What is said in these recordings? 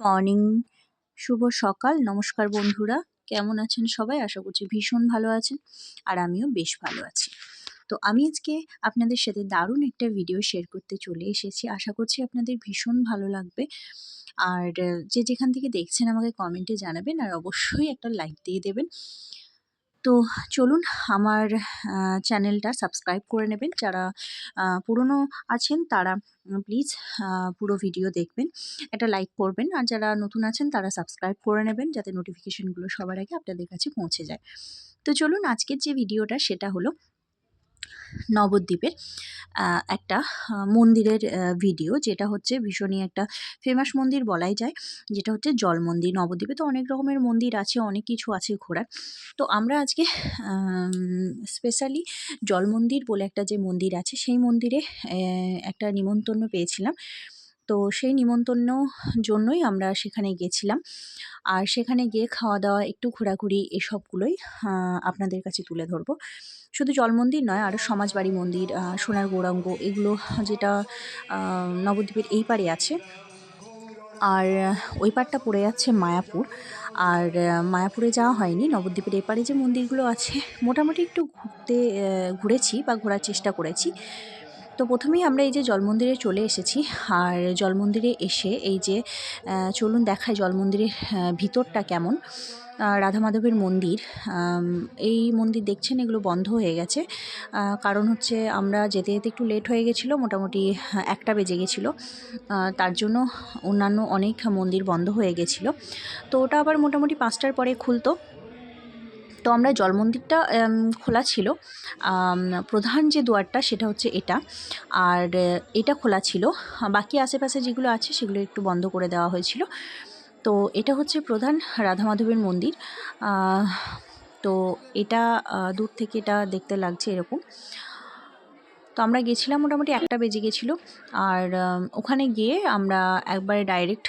Morning, শুভ সকাল। নমস্কার বন্ধুরা, কেমন আছেন সবাই? আশা করছি ভীষণ ভালো আছেন আর আমিও বেশ ভালো আছি। তো আমি আজকে আপনাদের সাথে দারুণ একটা ভিডিও শেয়ার করতে চলে এসেছি। আশা করছি আপনাদের ভীষণ ভালো লাগবে। আর যে যেখান থেকে দেখছেন আমাকে কমেন্টে জানাবেন আর অবশ্যই একটা লাইক দিয়ে দেবেন। তো চলুন আমার চ্যানেলটা সাবস্ক্রাইব করে নেবেন। যারা পুরনো আছেন তারা প্লিজ পুরো ভিডিও দেখবেন এটা লাইক করবেন। আর যারা নতুন আছেন তারা সাবস্ক্রাইব করে নেবেন, যাতে নোটিফিকেশনগুলো সবার আগে আপনাদের কাছে পৌঁছে যায়। তো চলুন আজকের যে ভিডিওটা সেটা হলো নবদ্বীপের একটা মন্দিরের ভিডিও যেটা হচ্ছে ভীষণই একটা ফেমাস মন্দির বলাই যায়, যেটা হচ্ছে জল মন্দির। নবদ্বীপে তো অনেক রকমের মন্দির আছে, অনেক কিছু আছে ঘোরার। তো আমরা আজকে স্পেশালি জল মন্দির বলে একটা যে মন্দির আছে, সেই মন্দিরে একটা নিমন্ত্রণ পেয়েছিলাম। তো সেই নিমন্ত্রণ জন্যই আমরা সেখানে গেছিলাম। আর সেখানে গিয়ে খাওয়া দাওয়া একটু ঘোরাঘুরি, এসবগুলোই আপনাদের কাছে তুলে ধরবো। শুধু জল মন্দির নয় আরও সমাজবাড়ি মন্দির সোনার গৌরাঙ্গ, এগুলো যেটা নবদ্বীপের এই পারে আছে। আর ওই পারটা পড়ে যাচ্ছে মায়াপুর। আর মায়াপুরে যাওয়া হয়নি। নবদ্বীপের এপারে যে মন্দিরগুলো আছে, মোটামুটি একটু ঘুরতে ঘুরেছি বা ঘোরার চেষ্টা করেছি। তো প্রথমেই আমরা এই যে জল মন্দিরে চলে এসেছি। আর জল মন্দিরে এসে এই যে চলুন দেখায় জল মন্দিরের ভিতরটা কেমন। রাধা মাধবের মন্দির। এই মন্দির দেখছেন, এগুলো বন্ধ হয়ে গেছে। কারণ হচ্ছে আমরা যেতে যেতে একটু লেট হয়ে গেছিল, মোটামুটি একটা বেজে গেছিল। তার জন্য অন্যান্য অনেক মন্দির বন্ধ হয়ে গেছিল। তো ওটা আবার মোটামুটি পাঁচটার পরে খুলতো। তো আমরা জল মন্দিরটা খোলা ছিল। প্রধান যে দুয়ারটা, সেটা হচ্ছে এটা। আর এটা খোলা ছিল। বাকি আশেপাশে যেগুলো আছে, সেগুলো একটু বন্ধ করে দেওয়া হয়েছিল। তো এটা হচ্ছে প্রধান রাধা মাধবের মন্দির। তো এটা দূর থেকে এটা দেখতে লাগছে এরকম। তো আমরা গেছিলাম মোটামুটি একটা বেজে গেছিল। আর ওখানে গিয়ে আমরা একবারে ডাইরেক্ট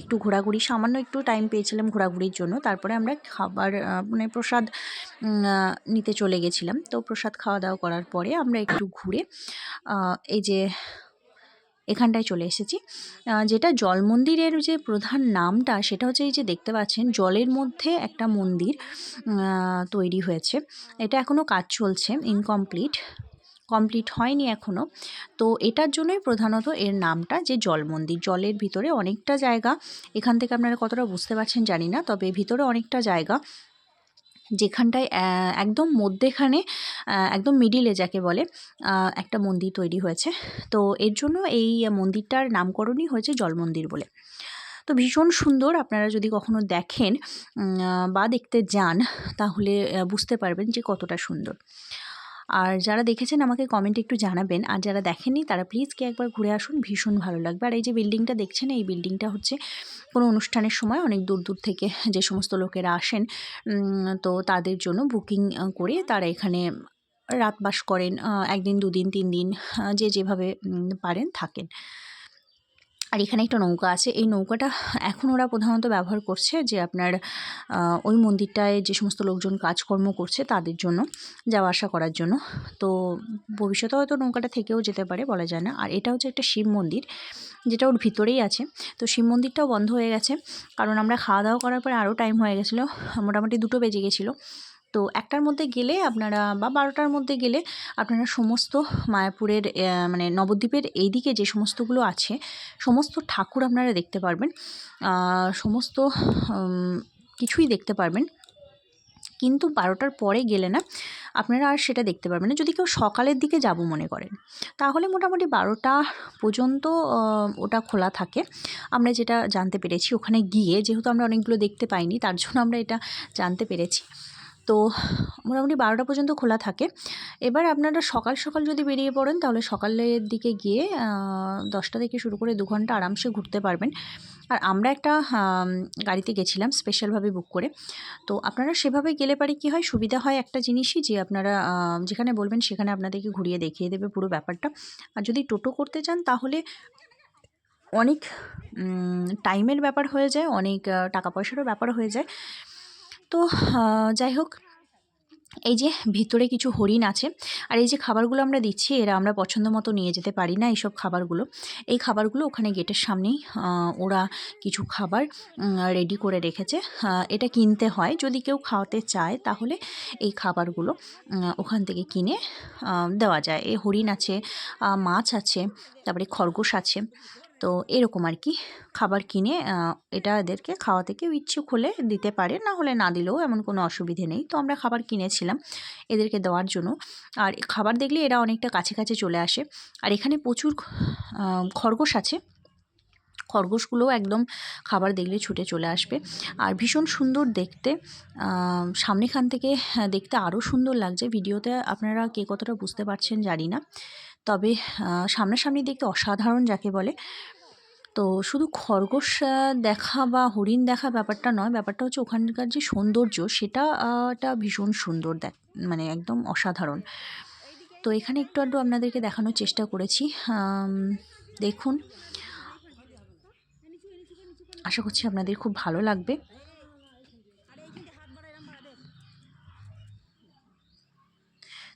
একটু ঘোরাঘুরি, সামান্য একটু টাইম পেয়েছিলাম ঘোরাঘুরির জন্য। তারপরে আমরা খাবার মানে প্রসাদ নিতে চলে গেছিলাম। তো প্রসাদ খাওয়া দাওয়া করার পরে আমরা একটু ঘুরে এই যে এখানটায় চলে এসেছি। যেটা জল মন্দিরের যে প্রধান নামটা, সেটা হচ্ছে এই যে দেখতে পাচ্ছেন, জলের মধ্যে একটা মন্দির তৈরি হয়েছে। এটা এখনও কাজ চলছে ইনকমপ্লিট কমপ্লিট হয়নি এখনও তো এটার জন্যই প্রধানত এর নামটা যে জল মন্দির জলের ভিতরে অনেকটা জায়গা, এখান থেকে আপনারা কতটা বুঝতে পারছেন জানি না, তবে ভিতরে অনেকটা জায়গা। যেখানটায় একদম মধ্যেখানে একদম মিডিলে যাকে বলে একটা মন্দির তৈরি হয়েছে। তো এর জন্য এই মন্দিরটার নামকরণই হয়েছে জল মন্দির বলে। তো ভীষণ সুন্দর আপনারা যদি কখনো দেখেন বা দেখতে যান, তাহলে বুঝতে পারবেন যে কতটা সুন্দর। আর যারা দেখেছেন আমাকে কমেন্ট একটু জানাবেন, আর যারা দেখেননি তারা প্লিজ কে একবার ঘুরে আসুন, ভীষণ ভালো লাগবে। আর এই যে বিল্ডিংটা দেখছেন, এই বিল্ডিংটা হচ্ছে কোনো অনুষ্ঠানের সময় অনেক দূর দূর থেকে যে সমস্ত লোকেরা আসেন তো তাদের জন্য বুকিং করে তারা এখানে রাত বাস করেন একদিন, দুদিন, তিন দিন যে যেভাবে পারেন থাকেন। আর এখানে একটা নৌকা আছে। এই নৌকাটা এখন ওরা প্রধানত ব্যবহার করছে যে আপনার ওই মন্দিরটায় যে সমস্ত লোকজন কাজকর্ম করছে তাদের জন্য, যাওয়া আসা করার জন্য। তো ভবিষ্যতে হয়তো নৌকাটা থেকেও যেতে পারে বলা যায় না। আর এটা হচ্ছে একটা শিব মন্দির, যেটা ওর ভিতরেই আছে। তো শিব মন্দিরটাও বন্ধ হয়ে গেছে। কারণ আমরা খাওয়া দাওয়া করার পরে আরও টাইম হয়ে গেছিল। মোটামুটি দুটো বেজে গেছিল। তো একটার মধ্যে গেলে আপনারা বা বারোটার মধ্যে গেলে আপনারা সমস্ত মায়াপুরের মানে নবদ্বীপের এই দিকে যে সমস্তগুলো আছে, সমস্ত ঠাকুর আপনারা দেখতে পারবেন। সমস্ত কিছুই দেখতে পারবেন। কিন্তু বারোটার পরে গেলে না, আপনারা আর সেটা দেখতে পারবেন না। যদি কেউ সকালের দিকে যাব মনে করেন, তাহলে মোটামুটি বারোটা পর্যন্ত ওটা খোলা থাকে। আমরা যেটা জানতে পেরেছি ওখানে গিয়ে, যেহেতু আমরা অনেকগুলো দেখতে পাইনি, তার জন্য আমরা এটা জানতে পেরেছি। তো মোটামুটি বারোটা পর্যন্ত খোলা থাকে। এবার আপনারা সকাল সকাল যদি বেরিয়ে পড়েন, তাহলে সকালের দিকে গিয়ে দশটা থেকে শুরু করে দু ঘণ্টা আরামসে ঘুরতে পারবেন। আর আমরা একটা গাড়িতে গেছিলাম স্পেশালভাবে বুক করে। তো আপনারা সেভাবে গেলে পারে কী হয়, সুবিধা হয় একটা জিনিসই যে আপনারা যেখানে বলবেন সেখানে আপনাদেরকে ঘুরিয়ে দেখিয়ে দেবে পুরো ব্যাপারটা। আর যদি টোটো করতে চান, তাহলে অনেক টাইমের ব্যাপার হয়ে যায়, অনেক টাকা পয়সারও ব্যাপার হয়ে যায়। তো যাই হোক এই যে ভিতরে কিছু হরিণ আছে, আর এই যে খাবারগুলো আমরা দিচ্ছি, এরা আমরা পছন্দ মতো নিয়ে যেতে পারি না এইসব খাবারগুলো। এই খাবারগুলো ওখানে গেটের সামনেই ওরা কিছু খাবার রেডি করে রেখেছে। এটা কিনতে হয়, যদি কেউ খাওয়াতে চায়, তাহলে এই খাবারগুলো ওখান থেকে কিনে দেওয়া যায়। এই হরিণ আছে মাছ আছে, তারপরে খরগোশ আছে তো এরকম আর কি খাবার কিনে এটা এদেরকে খাওয়াতে কেউ ইচ্ছুক হলে দিতে পারে, না হলে না দিলেও এমন কোনো অসুবিধে নেই। তো আমরা খাবার কিনেছিলাম এদেরকে দেওয়ার জন্য। আর খাবার দেখলে এরা অনেকটা কাছে কাছে চলে আসে। আর এখানে প্রচুর খরগোশ আছে। খরগোশগুলোও একদম খাবার দেখলে ছুটে চলে আসবে। আর ভীষণ সুন্দর দেখতে সামনেখান থেকে দেখতে আরও সুন্দর লাগছে। ভিডিওতে আপনারা কে কতটা বুঝতে পারছেন জানি না। তবে সামনাসামনি দেখতে অসাধারণ যাকে বলে। তো শুধু খরগোশ দেখা বা হরিণ দেখা ব্যাপারটা নয় ব্যাপারটা হচ্ছে ওখানকার যে সৌন্দর্য সেটা আহ, ভীষণ সুন্দর দেখ মানে একদম অসাধারণ। তো এখানে একটু আধটু আপনাদেরকে দেখানোর চেষ্টা করেছি। দেখুন। আশা করছি আপনাদের খুব ভালো লাগবে।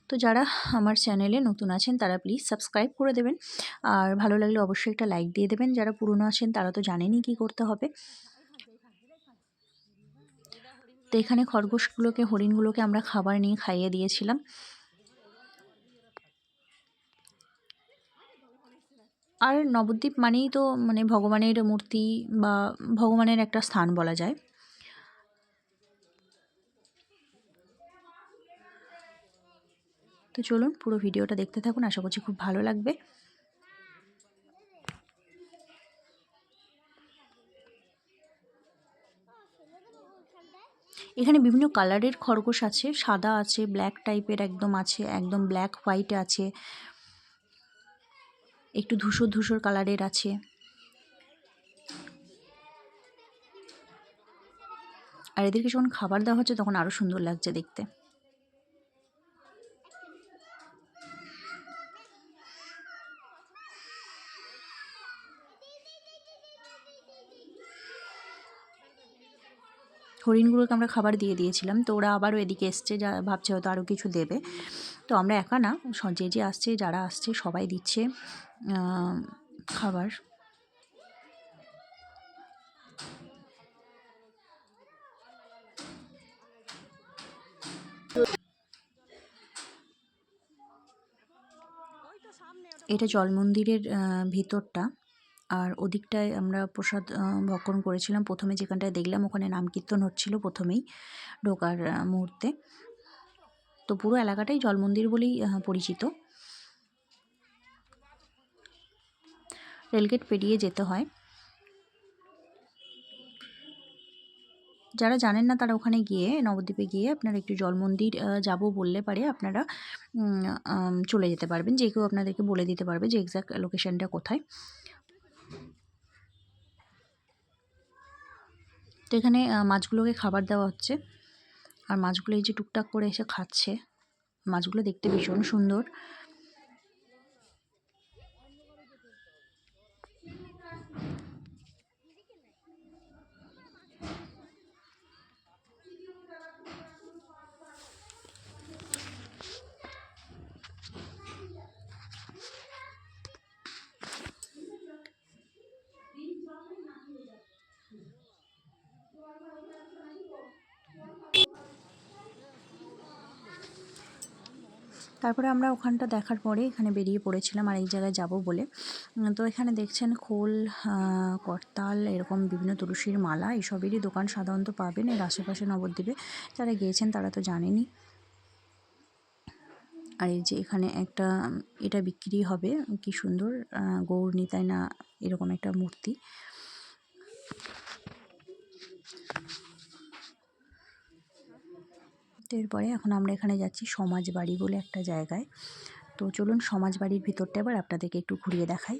তো যারা আমার চ্যানেলে নতুন আছেন, তারা প্লিজ সাবস্ক্রাইব করে দেবেন। আর ভালো লাগলে অবশ্যই একটা লাইক দিয়ে দেবেন। যারা পুরনো আছেন, তারা তো জানেনই কী করতে হবে। তো এখানে খরগোশগুলোকে, হরিণগুলোকে আমরা খাবার নিয়ে খাইয়ে দিয়েছিলাম। আর নবদ্বীপ মানেই তো মানে ভগবানের মূর্তি বা ভগবানের একটা স্থান বলা যায়। তো চলুন পুরো ভিডিওটা দেখতে থাকুন, আশা করছি খুব ভালো লাগবে। এখানে বিভিন্ন কালারের খরগোশ আছে, সাদা আছে, ব্ল্যাক টাইপের একদম আছে, একদম ব্ল্যাক, হোয়াইট আছে, একটু ধূসর ধূসর কালারের আছে। আর এদেরকে যখন খাবার দেওয়া হচ্ছে তখন আরও সুন্দর লাগছে দেখতে। হরিণগুলোকে আমরা খাবার দিয়ে দিয়েছিলাম, তো ওরা আবারও এদিকে এসছে, যা ভাবছে হয়তো আরও কিছু দেবে। তো আমরা একা না যে যে আসছে, যারা আসছে, সবাই দিচ্ছে খাবার। এটা জল মন্দিরের ভিতরটা। আর ওদিকটায় আমরা প্রসাদ ভক্ষণ করেছিলাম। প্রথমে যেখানটায় দেখলাম ওখানে নাম কীর্তন হচ্ছিল প্রথমেই ঢোকার মুহূর্তে। তো পুরো এলাকাটাই জল মন্দির বলেই পরিচিত। রেলগেট পেরিয়ে যেতে হয়। যারা জানেন না তারা ওখানে গিয়ে, নবদ্বীপে গিয়ে আপনারা একটু জল মন্দির যাব বললে পারে আপনারা চলে যেতে পারবেন। যে কেউ আপনাদেরকে বলে দিতে পারবে যে এক্স্যাক্ট লোকেশানটা কোথায়। তো এখানে মাছগুলোকে খাবার দেওয়া হচ্ছে। আর মাছগুলো এই যে টুকটাক করে এসে খাচ্ছে, মাছগুলো দেখতে ভীষণ সুন্দর। তারপরে আমরা ওখানটা দেখার পরে এখানে বেরিয়ে পড়েছিলাম আর এই জায়গায় যাব বলে। তো এখানে দেখছেন খোল করতাল, এরকম বিভিন্ন তুলসীর মালা, এসবেরই দোকান সাধারণত পাবেন এর আশেপাশে নবদ্বীপে। যারা গিয়েছেন তারা তো জানেনই। আর এই যে এখানে একটা, এটা বিক্রি হবে, কি সুন্দর গৌর নিতাই না এরকম একটা মূর্তি। এরপরে এখন আমরা এখানে যাচ্ছি সমাজবাড়ি বলে একটা জায়গায়। তো চলুন সমাজবাড়ির ভিতরটা এবার আপনাদেরকে একটু ঘুরিয়ে দেখাই।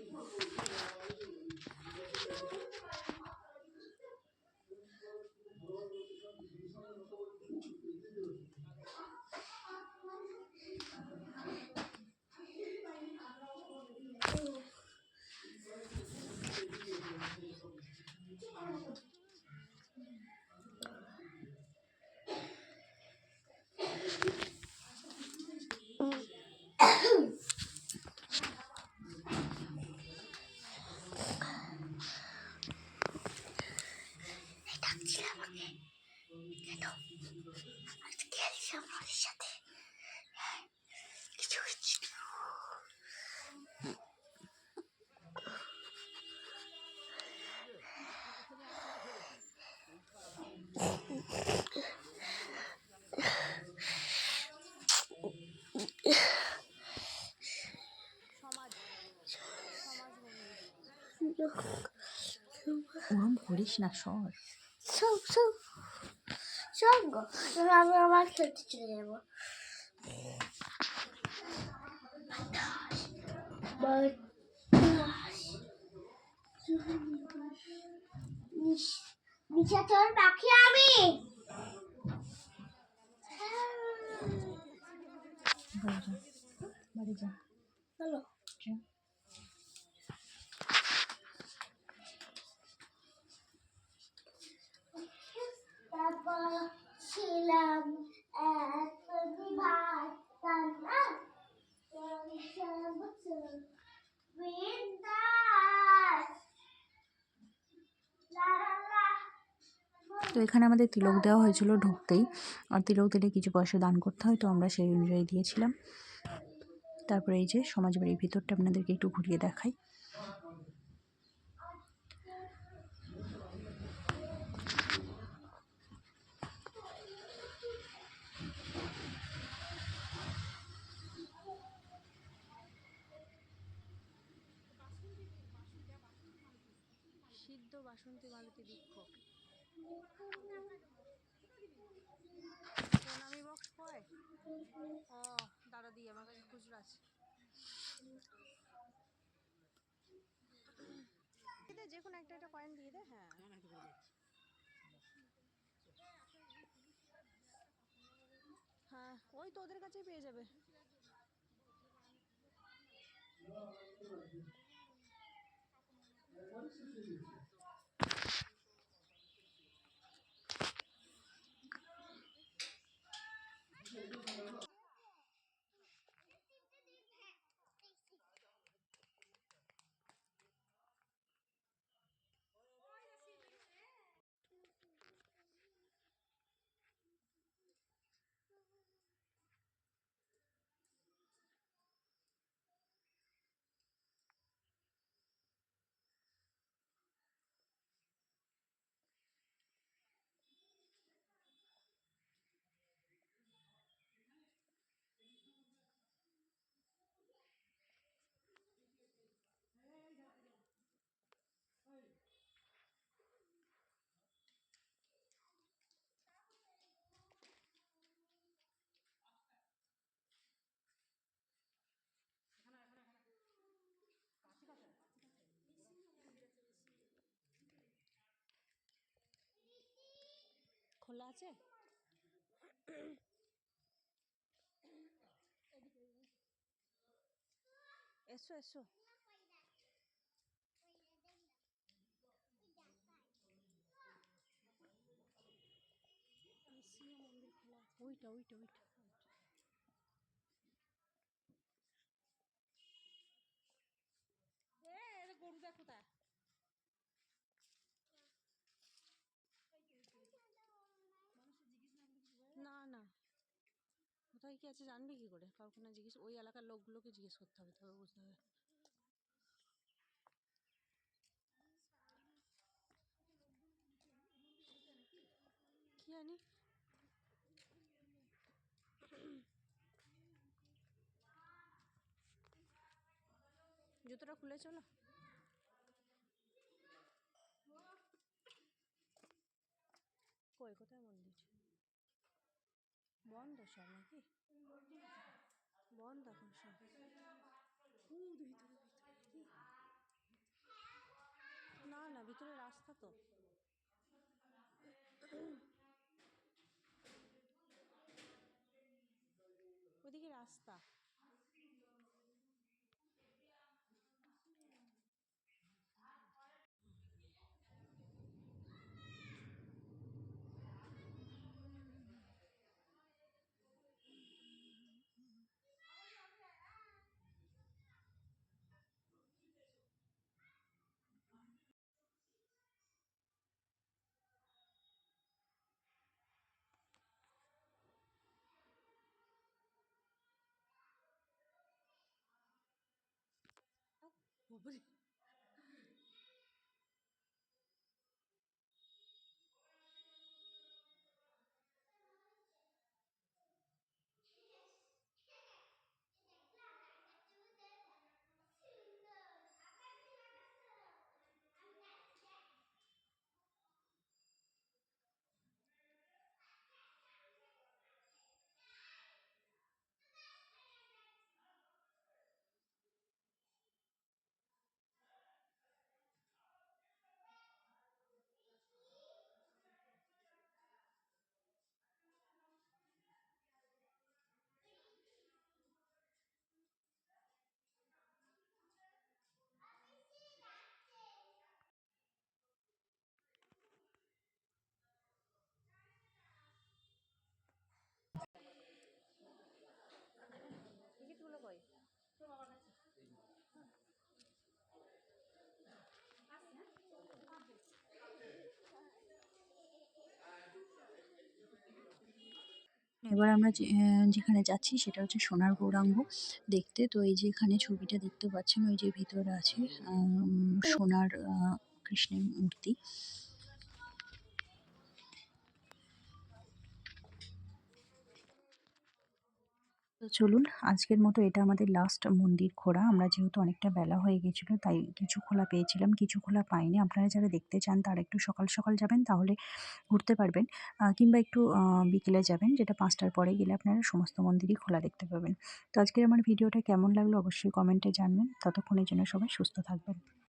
ওরম করিস না সর সব সব সব গো এবার আমি আবার খেলতে চলে যাব নিচে তোর পাখি আমি বাড়ি যা বাড়ি যা চলো যা। তারপর ছিলাম তো এখানে আমাদের তিলক দেওয়া হয়েছিল ঢুকতেই। আর তিলক দিলে কিছু পয়সা দান করতে হয়, তো আমরা সেই অনুযায়ী দিয়েছিলাম। তারপরে এই যে সমাজ বাড়ির ভিতরটা আপনাদেরকে একটু ঘুরিয়ে দেখাই। সিদ্ধ বাসন্তী মালতী বৃক্ষ প্রণামী বক্স কয় ও দাঁড়া দিয়ে আমার কাছে খুচরো আছে। যে কোনো একটা একটা কয়েন দিয়ে দে হ্যাঁ। হ্যাঁ ওই তো ওদের কাছেই পেয়ে যাবে। খোলা আছে? এসো এসো। ওইটা ওইটা ওইটা গরু দেখো তা না না কোথায় কি আছে জানবি কি করে? কাউকে না জিজ্ঞেস, ওই এলাকার লোকগুলোকে জিজ্ঞেস করতে হবে তবে বুঝতে হবে। কি জানি জুতোটা খুলে চলো কই কোথায় মন্দির বন্ধ সব নাকি? বন্ধ এখন সব। ভিতরে, ভিতরে কি? না না ভিতরে রাস্তা তো। ওদিকে রাস্তা। 부분이 এবার আমরা যে যেখানে যাচ্ছি সেটা হচ্ছে সোনার গৌরাঙ্গ দেখতে। তো এই যে এখানে ছবিটা দেখতে পাচ্ছেন, ওই যে ভিতরে আছে সোনার কৃষ্ণের মূর্তি। তো চলুন, আজকের মতো এটা আমাদের লাস্ট মন্দির ঘোরা। আমরা যেহেতু অনেকটা বেলা হয়ে গেছিল, তাই কিছু খোলা পেয়েছিলাম, কিছু খোলা পাইনি। আপনারা যারা দেখতে চান, তারা একটু সকাল সকাল যাবেন, তাহলে ঘুরতে পারবেন। কিংবা একটু বিকেলে যাবেন, যেটা পাঁচটার পরে গেলে আপনারা সমস্ত মন্দিরই খোলা দেখতে পাবেন। তো আজকের আমার ভিডিওটা কেমন লাগল, অবশ্যই কমেন্টে জানবেন। ততক্ষণের জন্য সবাই সুস্থ থাকবেন।